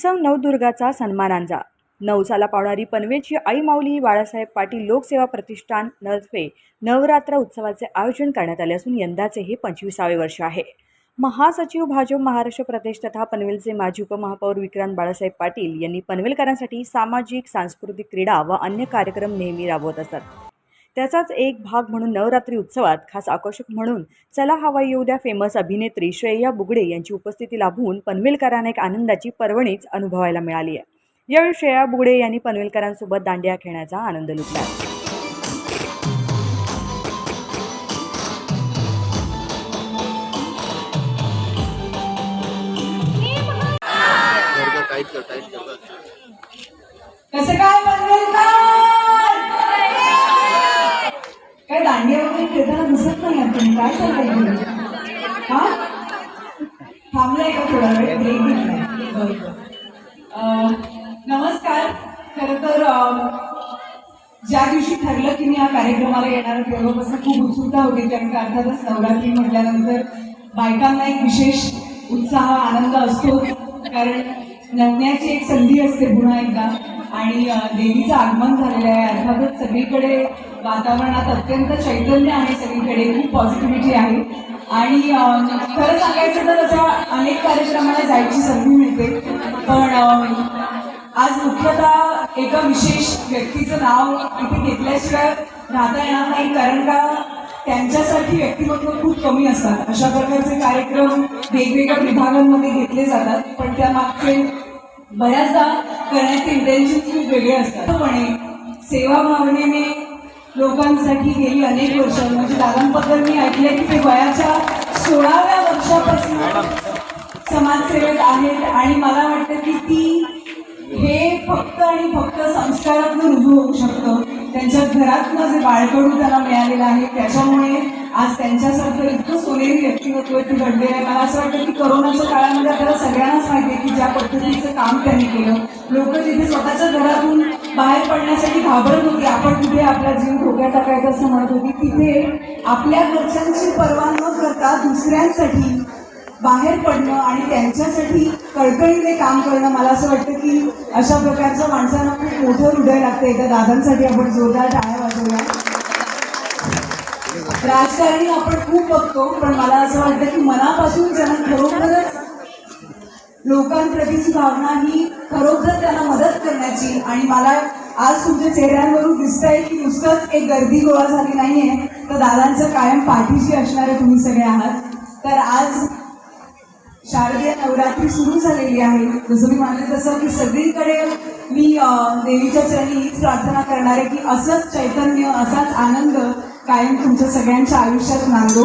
उत्सव नवदुर्गाचा सन्मानांचा नवसाला पावणारी पनवेलची आई माऊली बाळासाहेब पाटील लोकसेवा प्रतिष्ठान नर्फे नवरात्र उत्सवाचे आयोजन करण्यात आले असून यंदाचे हे पंचवीसावे वर्ष आहे. महासचिव भाजप महाराष्ट्र प्रदेश तथा पनवेलचे माजी उपमहापौर विक्रांत बाळासाहेब पाटील यांनी पनवेलकरांसाठी सामाजिक सांस्कृतिक क्रीडा व अन्य कार्यक्रम नेहमी राबवत असतात त्याचाच एक भाग म्हणून नवरात्री उत्सवात खास आकर्षक म्हणून चला हवा येऊ द्या फेमस अभिनेत्री श्रेया बुगडे यांची उपस्थिती लाभून पनवेलकरांना एक आनंदाची पर्वणीच अनुभवायला मिळाली आहे. यावेळी श्रेया बुगडे यांनी पनवेलकरांसोबत दांडिया खेळण्याचा आनंद लुटला. कसं काय बनवेलकर काय दांडिया वगैरे खेळताना दिसत नाही आपण काय सांगायचं हा थांबलाय का थोडा वेळ ब्रेक घेतलाय नमस्कार. खर तर ज्या दिवशी ठरलं की मी या कार्यक्रमाला येणार तेव्हापासून खूप उत्सुकता होती कारण का अर्थातच नवरात्री म्हटल्यानंतर बायकांना एक विशेष उत्साह आनंद असतो. कारण नवण्याची एक संधी असते पुन्हा एकदा. आणि देवीचं आगमन झालेलं आहे. अर्थातच सगळीकडे वातावरणात अत्यंत चैतन्य आहे सगळीकडे खूप पॉझिटिव्हिटी आहे. आणि खरं सांगायचं तर असं अनेक कार्यक्रमाला जायची संधी मिळते. पण आज मुख्यतः एका विशेष व्यक्तीचं नाव इथे घेतल्याशिवाय राहता येणार नाही कारण का त्यांच्यासाठी व्यक्तिमत्व खूप कमी असतात. अशा प्रकारचे कार्यक्रम वेगवेगळ्या विभागांमध्ये घेतले जातात पण त्या मागचे बऱ्याचदा करण्याचे इंटेन्शन खूप वेगळे असतात. पण सेवा भावनेने लोकांसाठी गेली अनेक वर्ष. म्हणजे दादांबद्दल मी ऐकले की ते वयाच्या सोळाव्या वर्षापासून समाजसेवेत आहेत आणि मला वाटतं की ती हे फक्त आणि फक्त संस्कारातून रुजू होऊ शकतं. त्यांच्या घरातनं जे बाळकडू त्यांना मिळालेलं आहे त्याच्यामुळे आज त्यांच्यासारखं इतकं सोनेरी व्यक्तिमत्व ती घडलेलं आहे. मला असं वाटतं की करोनाच्या काळामध्ये आपल्याला सगळ्यांनाच माहिती आहे की ज्या पद्धतीचं काम त्यांनी केलं. लोक जिथे स्वतःच्या घरातून बाहेर पडण्यासाठी घाबरत होती आपण तिथे आपला जीव धोक्यात टाकायचा असं म्हणत होती तिथे आपल्या घरच्यांची पर्वा न करता दुसऱ्यांसाठी बाहेर पडणं आणि त्यांच्यासाठी कळकळीने काम करणं मला असं वाटतं की अशा प्रकारच्या माणसांना खूप मोठं हृदय लागतं. एकदा दादांसाठी आपण जोरदार टाळ्या वाजवूया. राजकारणी आपण खूप बघतो पण मला असं वाटतं की मनापासून ज्यांना खरोखरच लोकांप्रतीची भावना ही खरोखर त्यांना मदत करण्याची आणि मला आज तुमच्या चेहऱ्यांवरून दिसतंय की नुसतंच एक गर्दी गोळा झाली नाहीये तर दादांचं कायम पाठीशी असणारे तुम्ही सगळे आहात. तर आज शारदीय नवरात्री सुरू झालेली आहे. जसं मी म्हणले तसं की सगळीकडे मी देवीच्या चरणी हीच प्रार्थना करणार आहे की असंच चैतन्य असाच आनंद कायम तुमच्या सगळ्यांच्या आयुष्यात नांदो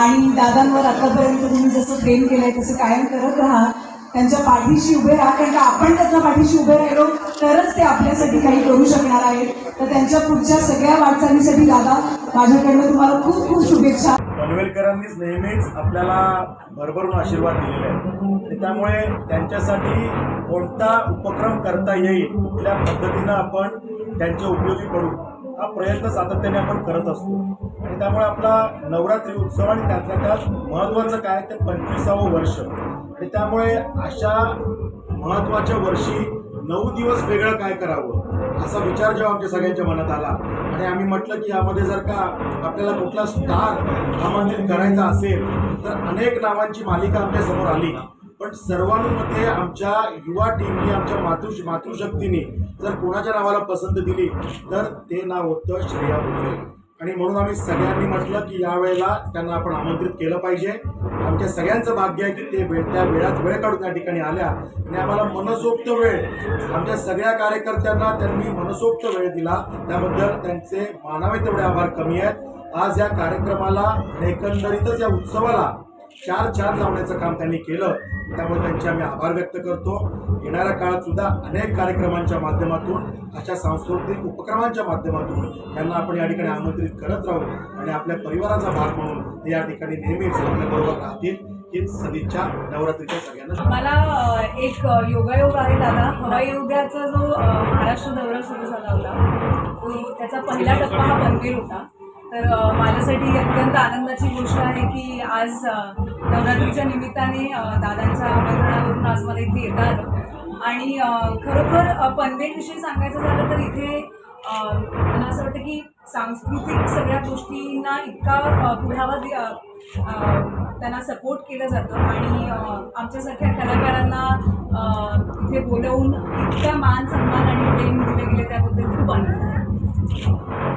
आणि दादांवर आतापर्यंत तुम्ही जसं प्रेम केलंय तसं कायम करत राहा. त्यांच्या पाठीशी उभे राहा कारण का आपण त्यांच्या पाठीशी उभे राहिलो तरच ते आपल्यासाठी काही करू शकणार आहेत. तर त्यांच्या पुढच्या सगळ्या वाटचालीसाठी दादा माझ्याकडनं तुम्हाला खूप खूप शुभेच्छा. पनवेलकरांनीच नेहमीच आपल्याला भरभरून आशीर्वाद दिलेले आहेत. त्यामुळे त्यांच्यासाठी कोणता उपक्रम करता येईल कुठल्या पद्धतीनं आपण त्यांच्या उपयोगी पडू हा प्रयत्न सातत्याने आपण करत असतो. आणि त्यामुळे आपला नवरात्री उत्सव आणि त्यातल्या त्यात महत्त्वाचं काय ते पंचवीसावं वर्ष. आणि त्यामुळे अशा महत्त्वाच्या वर्षी नऊ दिवस वेगळं काय करावं? असा विचार जेव्हा आमच्या सगळ्यांच्या मनात आला. आणि आम्ही म्हटलं की यामध्ये जर का आपल्याला कुठला स्टार आमंत्रित करायचा असेल तर अनेक नावांची मालिका आमच्यासमोर आली. पण सर्वांमध्ये आमच्या युवा टीमनी आमच्या मातृ मातृशक्तीने जर कोणाच्या नावाला पसंत दिली तर ते नाव होतं श्रेया बुगडे आणि म्हणून आम्ही सगळ्यांनी म्हटलं की यावेळेला त्यांना आपण आमंत्रित केलं पाहिजे. आमच्या सगळ्यांचं भाग्य आहे की ते वेळ त्या वेळात वेळ काढून त्या ठिकाणी आल्या. आणि आम्हाला मनसोक्त वेळ आमच्या सगळ्या कार्यकर्त्यांना त्यांनी मनसोक्त वेळ दिला. त्याबद्दल त्यांचे मानावे तेवढे आभार कमी आहेत. आज या कार्यक्रमाला एकंदरीतच या उत्सवाला चार चार लावण्याचं काम त्यांनी केलं. त्यामुळे त्यांचे आम्ही आभार व्यक्त करतो. येणाऱ्या काळात सुद्धा अनेक कार्यक्रमांच्या माध्यमातून अशा सांस्कृतिक उपक्रमांच्या माध्यमातून त्यांना आपण या ठिकाणी आमंत्रित करत राहू आणि आपल्या परिवाराचा भाग म्हणून ते या ठिकाणी नेहमीच आपल्याबरोबर राहतील. हीच सदिच्छा नवरात्रीच्या सगळ्यांना. मला एक योगायोग आहे दादा. हवाई योगाचा जो महाराष्ट्र दौरा सुरू झाला होता त्याचा पहिला टप्पा हा पनवेल होता. तर माझ्यासाठी अत्यंत आनंदाची गोष्ट आहे की आज नवरात्रीच्या निमित्ताने दादांच्या आमंत्रणावरून आज मला इथे येतात आणि खरोखर पनवेलविषयी सांगायचं झालं तर इथे मला असं वाटतं की सांस्कृतिक सगळ्या गोष्टींना इतका पुढावा त्यांना सपोर्ट केलं जातं. आणि आमच्यासारख्या कलाकारांना इथे बोलवून इतका मान सन्मान आणि प्रेम दिले गेले त्याबद्दल खूप आनंद आहे.